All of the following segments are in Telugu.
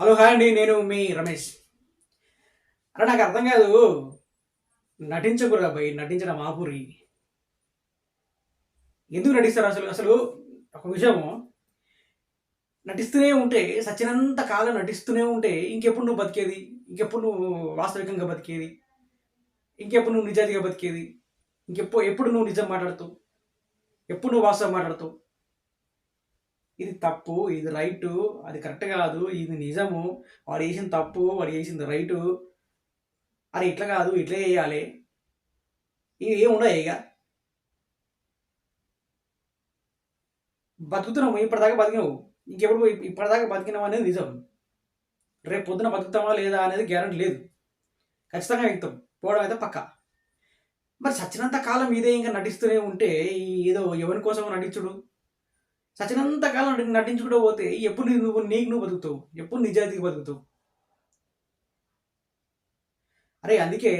హలో హాయ్ అండి. నేను మీ రమేష్. అరే నాకు అర్థం కాదు. నటించకురా భయ్ నటించడం ఆపురి. ఎందుకు నటిస్తారు అసలు? అసలు ఒక విషయము. నటిస్తూనే ఉంటే సచ్చినంత కాలం నటిస్తూనే ఉంటే ఇంకెప్పుడు నువ్వు బతికేది? ఇంకెప్పుడు నువ్వు వాస్తవికంగా బతికేది? ఇంకెప్పుడు నువ్వు నిజాయితీగా బతికేది? ఇంకెప్పుడు ఎప్పుడు నువ్వు నిజం మాట్లాడుతావు ఎప్పుడు నువ్వు వాస్తవం మాట్లాడుతావు ఇది తప్పు ఇది రైటు అది కరెక్ట్ కాదు ఇది నిజము వాడు చేసిన తప్పు వాడు చేసింది రైటు. అరే ఇట్లా కాదు ఇట్లా చేయాలి. ఇవి ఏమి ఉండవు ఇక. బతుకుతున్నాము ఇప్పటిదాకా బతికినావు. ఇంకెప్పుడు ఇప్పటిదాకా బతికినావు అనేది నిజం. రేపు పొద్దున బతుకుతామా లేదా అనేది గ్యారంటీ లేదు. ఖచ్చితంగా ఎక్కుతాం పోవడం అయితే పక్క. మరి సచ్చినంత కాలం ఇదే ఇంకా నటిస్తూనే ఉంటే ఏదో ఎవరి కోసం నటించుడు? సచినంత కాలం నటించుకుంటూ పోతే ఎప్పుడు నువ్వు నీకు నువ్వు బతుకుతావు? ఎప్పుడు నిజాయితీగా బతుకుతావు? అరే అందుకే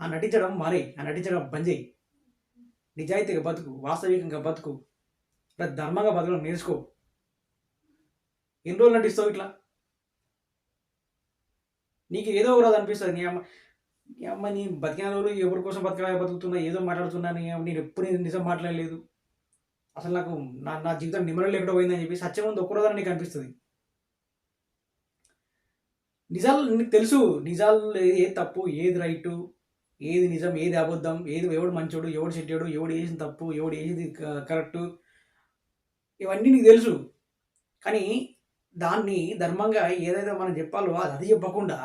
ఆ నటించడం మారే ఆ నటించడం బంద్ చేయి. నిజాయితీగా బతుకు వాస్తవికంగా బతుకు. ఇలా ధర్మంగా బతకడం నేర్చుకో. ఎన్ని రోజులు నటిస్తావు ఇట్లా? నీకు ఏదో ఒక రోజు అనిపిస్తుంది. నీ అమ్మ నీ అమ్మ నీ బతికిన రోజులు ఎవరి కోసం బతక బతుకుతున్నా ఏదో మాట్లాడుతున్నా నీ అమ్మ నేను ఎప్పుడు నేను నిజం మాట్లాడలేదు. అసలు నాకు నా నా జీవితం నిమ్మలం లేకుండా పోయిందని చెప్పి సత్యం ఉంది ఒక్కరోజు నీకు అనిపిస్తుంది. నిజాలు నీకు తెలుసు నిజాలు ఏది తప్పు ఏది రైటు ఏది నిజం ఏది అబద్ధం ఏది ఎవడు మంచోడు ఎవడు చెట్టాడు ఎవడు వేసిన తప్పు ఎవడు వేసింది కరెక్టు ఇవన్నీ నీకు తెలుసు. కానీ దాన్ని ధర్మంగా ఏదైతే మనం చెప్పాలో అది అది చెప్పకుండా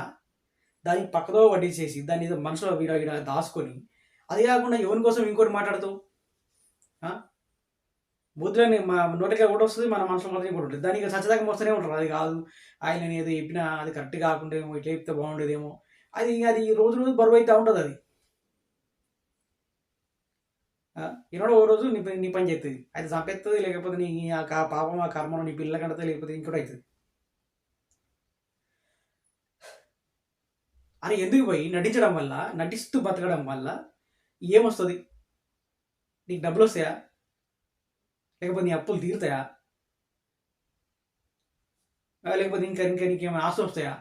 దాన్ని పక్కదో పట్టించేసి దాన్ని మనసులో వీడ వీడ దాచుకొని అది కాకుండా ఎవరి కోసం ఇంకోటి మాట్లాడతావు? ముద్రని మా నోటికి కూడా వస్తుంది మన మనసులో మాత్రం ఇంకోటి ఉంటుంది. దానికి సచ్చదాకా వస్తూనే ఉంటారు అది కాదు ఆయన నేను ఏదో చెప్పినా అది కరెక్ట్ కాకుండా ఏమో ఇట్లా చెప్తే బాగుండేదేమో. అది అది రోజు రోజు బరువు అవుతూ ఉంటుంది అది. ఈనాడు ఓ రోజు నీ పని నీ పని చేస్తుంది అది చంపేస్తుంది లేకపోతే నీ ఆ పాపం ఆ కర్మను నీ పిల్ల కడితే లేకపోతే ఇంకోటి అవుతుంది అని ఎందుకు పోయి? నటించడం వల్ల నటిస్తూ బతకడం వల్ల ఏమొస్తుంది? నీకు డబ్బులు వస్తాయా? లేకపోతే నీ అప్పులు తీరుతాయా? లేకపోతే ఇంకా ఇంకా నీకు ఏమైనా ఆస్తులు వస్తాయా?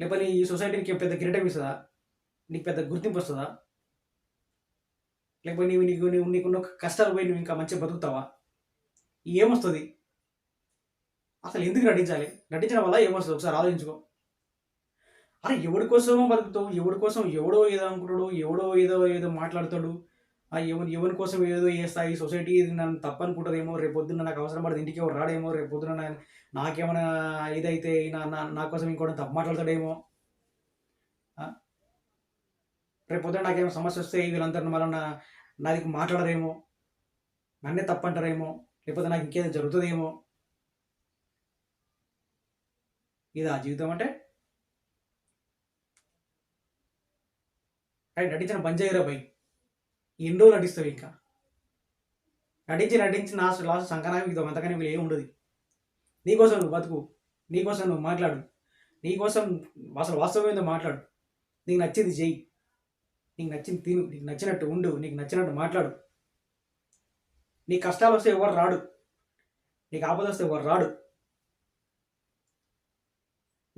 లేకపోతే ఈ సొసైటీకి పెద్ద కిరీటం ఇస్తుందా? నీకు పెద్ద గుర్తింపు వస్తుందా? లేకపోతే నీవు నీకు నీవు నీకున్న కష్టాలు పోయి నువ్వు ఇంకా మంచిగా బతుకుతావా? ఏమొస్తుంది? అసలు ఎందుకు నటించాలి? నటించడం వల్ల ఏమొస్తుంది? ఒకసారి ఆలోచించుకో. అరే ఎవడి కోసమో బతుకుతావు? ఎవడి కోసం ఎవడో ఏదో అనుకుంటాడు? ఎవడో ఏదో ఏదో మాట్లాడతాడు? ఎవరి ఎవరి కోసం ఏదో చేస్తా ఈ సొసైటీ ఇది నన్ను తప్పనుకుంటుందేమో రేపు పొద్దున్న నాకు అవసరం పడదు ఇంటికి ఎవరు రాడేమో రేపు పొద్దున్న నాకేమైనా ఇదైతే నా నా కోసం ఇంకోటి తప్పు మాట్లాడతాడేమో. రేపు పొద్దున నాకేమో సమస్య వస్తే వీళ్ళందరిని మళ్ళీ నా నాది మాట్లాడరేమో నన్నే తప్పంటారేమో లేకపోతే నాకు ఇంకేదో జరుగుతుందేమో. ఇదా జీవితం అంటే? కానీ నటించిన చేయరా బై. ఎన్ని రోజులు నటిస్తావు ఇంకా? నటించి నటించి నా లాస్ట్ సంకనానికి అంతకని వీళ్ళు ఏమి ఉండదు. నీకోసం నువ్వు బతుకు. నీకోసం నువ్వు మాట్లాడు. నీకోసం అసలు వాస్తవం మాట్లాడు. నీకు నచ్చింది చెయ్యి. నీకు నచ్చింది తిను. నీకు నచ్చినట్టు ఉండు. నీకు నచ్చినట్టు మాట్లాడు. నీ కష్టాలు వస్తే ఎవరు రాడు? నీకు ఆపద వస్తే ఎవరు రాడు?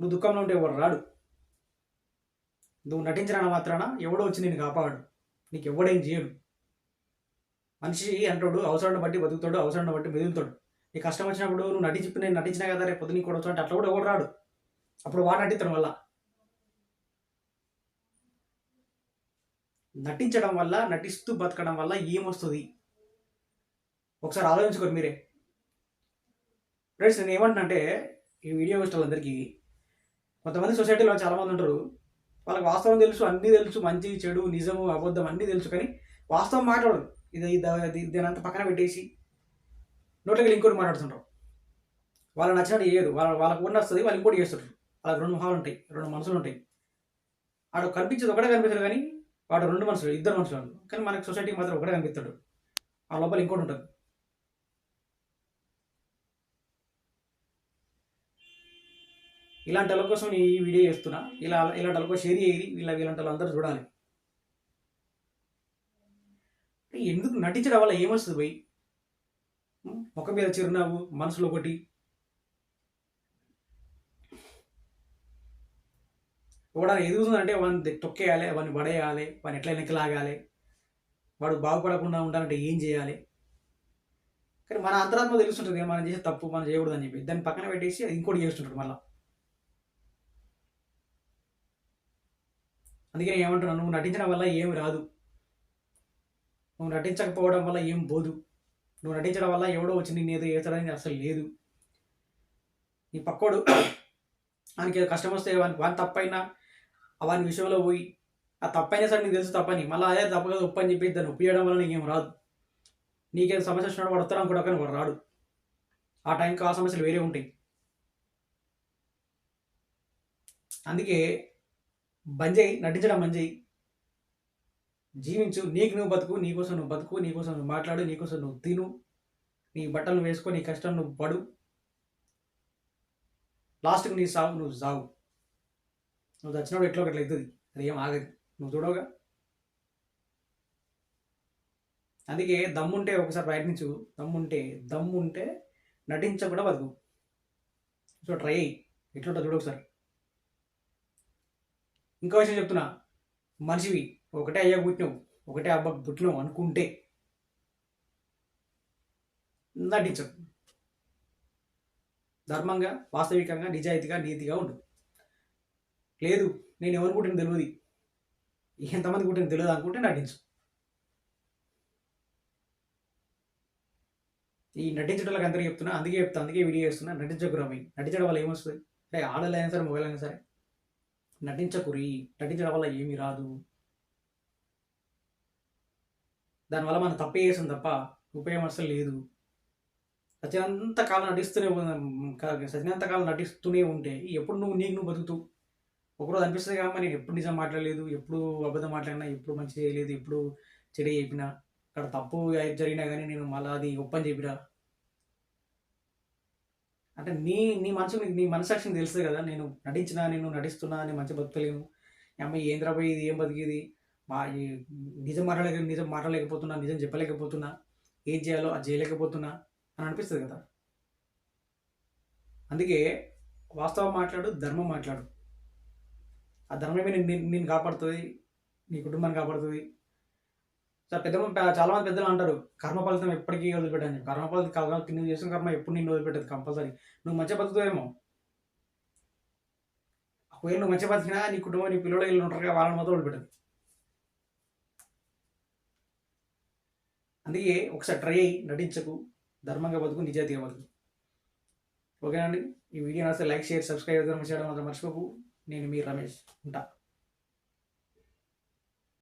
నువ్వు దుఃఖంలో ఉంటే ఎవరు రాడు? నువ్వు నటించిన మాత్రాన ఎవడో వచ్చి నేను కాపాడు. నీకు ఎవడేం చేయడు. మనిషి అంటాడు అవసరాన్ని బట్టి బతుకుతాడు అవసరాన్ని బట్టి మెదులుతాడు. నీ కష్టం వచ్చినప్పుడు నువ్వు నటించి నేను నటించినా కదా రేపు పొద్దున కూడా వచ్చాడు అట్లా కూడా ఎవడు రాడు. అప్పుడు వాడు నటించడం వల్ల. నటించడం వల్ల నటిస్తూ బతకడం వల్ల ఏమొస్తుంది? ఒకసారి ఆలోచించుకోరు మీరే. ఫ్రెండ్స్ నేను ఏమంటున్నానంటే ఈ వీడియో చూసిన అందరికీ కొంతమంది సొసైటీలో చాలామంది ఉంటారు వాళ్ళకి వాస్తవం తెలుసు అన్నీ తెలుసు మంచి చెడు నిజము అబద్ధం అన్నీ తెలుసు కానీ వాస్తవం మాట్లాడరు ఇది ఇది దీనంతా పక్కన పెట్టేసి నోట్లకి ఇంకోటి మాట్లాడుతుంటారు వాళ్ళకి నచ్చినట్టు చేయదు. వాళ్ళ వాళ్ళకు ఉన్న వస్తుంది వాళ్ళు ఇంకోటి చేస్తుంటారు. వాళ్ళకి రెండు మొహాలు ఉంటాయి రెండు మనసులు ఉంటాయి. వాడు కనిపించేది ఒకటే కనిపిస్తాడు కానీ వాడు రెండు మనుషులు ఇద్దరు మనుషులు కానీ మనకి సొసైటీకి మాత్రం ఒకటే కనిపిస్తాడు. ఆ లోపల ఇంకోటి ఉంటుంది. ఇలాంటి వాళ్ళ కోసం నేను ఈ వీడియో చేస్తున్నా. ఇలా ఇలాంటి వాళ్ళకి షేర్ చేయాలి ఇలా ఇలాంటి వాళ్ళందరూ చూడాలి. ఎందుకు నటించడం వల్ల ఏమొస్తుంది పోయి ముఖం మీద చిరునవ్వు మనసులో ఒకటి. ఎవడన్నా ఎదుగుతుందంటే వాడిని తొక్కేయాలి వాడిని పడేయాలి వాడిని ఎట్లా వెనక్కి లాగాలి. వాడు బాగుపడకుండా ఉండాలంటే ఏం చేయాలి? కానీ మన అంతరాత్మ తెలుస్తుంటుంది మనం చేసే తప్పు మనం చేయకూడదని చెప్పి. దాన్ని పక్కన పెట్టేసి అది ఇంకోటి చేస్తుంటాడు మళ్ళీ. అందుకే ఏమంటున్నాను నువ్వు నటించడం వల్ల ఏం రాదు. నువ్వు నటించకపోవడం వల్ల ఏం పోదు నువ్వు నటించడం వల్ల ఎవడో వచ్చి నేను ఏదో చేస్తాడని అసలు లేదు. నీ పక్కోడు వానికి ఏదో కష్టం వస్తే వాని వాని తప్పైనా వాని విషయంలో పోయి ఆ తప్పైనా సరే నీకు తెలుసు తప్పని మళ్ళీ అదే తప్ప కదా ఉప్పు అని చెప్పి దాన్ని ఒప్పియడం వల్ల నీకేం రాదు. నీకేదో సమస్య వచ్చినాడు వాడు వస్తాడు అనుకోవడం కానీ వాడు రాడు. ఆ టైంకి ఆ సమస్యలు వేరే ఉంటాయి. అందుకే బంజేయి నటించడం బంజేయి. జీవించు నీకు నువ్వు బతుకు నీకోసం నువ్వు బతుకు నీకోసం నువ్వు మాట్లాడు నీకోసం నువ్వు తిను. నీ బట్టలు వేసుకో నీ కష్టం నువ్వు పడు. లాస్ట్కి నీ సాగు నువ్వు సాగు నువ్వు చచ్చినప్పుడు ఎట్లా ఒకటి అవుతుంది అది ఏం ఆగదు. నువ్వు చూడవుగా? అందుకే దమ్ముంటే ఒకసారి ప్రయత్నించు. దమ్ముంటే దమ్ముంటే నటించకుండా బతుకు. సో ట్రై అయ్యి ఎట్లుంటా చూడు ఒకసారి. ఇంకో విషయం చెప్తున్నా. మనిషివి ఒకటే అయ్యా పుట్టినావు ఒకటే అబ్బాకి పుట్టినావు అనుకుంటే నటించవు ధర్మంగా వాస్తవికంగా నిజాయితీగా నీతిగా ఉండు లేదు నేను ఎవరు పుట్టిన తెలియదు. ఎంతమంది పుట్టిన తెలియదు అనుకుంటే నటించు. ఈ నటించడానికి అందరికీ చెప్తున్నా అందుకే చెప్తా అందుకే వీడియో చేస్తున్నా. నటించకురా మీ నటించడం వల్ల ఏమొస్తుంది? అంటే ఆడలైనా సరే మొగలైనా సరే నటించకురి నటించడం వల్ల ఏమీ రాదు. దానివల్ల మనం తప్పే చేసాం తప్ప ఉపయోగం అసలు లేదు. సచినంత కాలం నటిస్తూనే సచినంత కాలం నటిస్తూనే ఉంటే ఎప్పుడు నువ్వు నీకు నువ్వు బతుకుతూ ఒకరోజు అనిపిస్తుంది కాబట్టి నేను ఎప్పుడు నిజం మాట్లాడలేదు ఎప్పుడు అబద్ధం మాట్లాడినా ఎప్పుడు మంచి చేయలేదు ఎప్పుడు చెడు చెప్పినా. అక్కడ తప్పు జరిగినా కానీ నేను మళ్ళీ అది ఒప్పని చెప్పినా. అంటే నీ నీ మనసు నీ మనసాక్షిని తెలుస్తుంది కదా. నేను నటించినా నేను నటిస్తున్నా నేను మంచి బతకలేను ఈ అమ్మాయి ఏం రాబోయే ఇది ఏం బతికేది? మా నిజం మాట్లాడలేక నిజం మాట్లాడలేకపోతున్నా నిజం చెప్పలేకపోతున్నా ఏం చేయాలో అది చేయలేకపోతున్నా అని అనిపిస్తుంది కదా. అందుకే వాస్తవం మాట్లాడు ధర్మం మాట్లాడు. ఆ ధర్మమే నేను నేను కాపాడుతుంది నీ కుటుంబాన్ని కాపాడుతుంది సార్ పెద్ద చాలా మంది పెద్దలు అంటారు కర్మ ఫలితం ఎప్పటికీ వదిలిపెట్టని. కర్మ ఫలితం కాదు తిని చేసిన కర్మ ఎప్పుడు నిన్ను వదిలిపెట్టదు కంపల్సరీ. నువ్వు మంచిగా బతుకుతావేమో. ఒకవేళ నువ్వు మంచిగా బతికినా నీ కుటుంబం నీ పిల్లలు వీళ్ళు ఉంటారు కదా వాళ్ళని మాత్రం వదిలిపెట్టదు. అందుకే ఒకసారి ట్రై అయ్యి నటించకు ధర్మంగా బతుకు నిజాయితీగా బతుకు. ఓకేనండి ఈ వీడియో నచ్చితే లైక్ షేర్ సబ్స్క్రైబ్ చేయడం మాత్రం మర్చిపోకు. నేను మీ రమేష్ ఉంటా.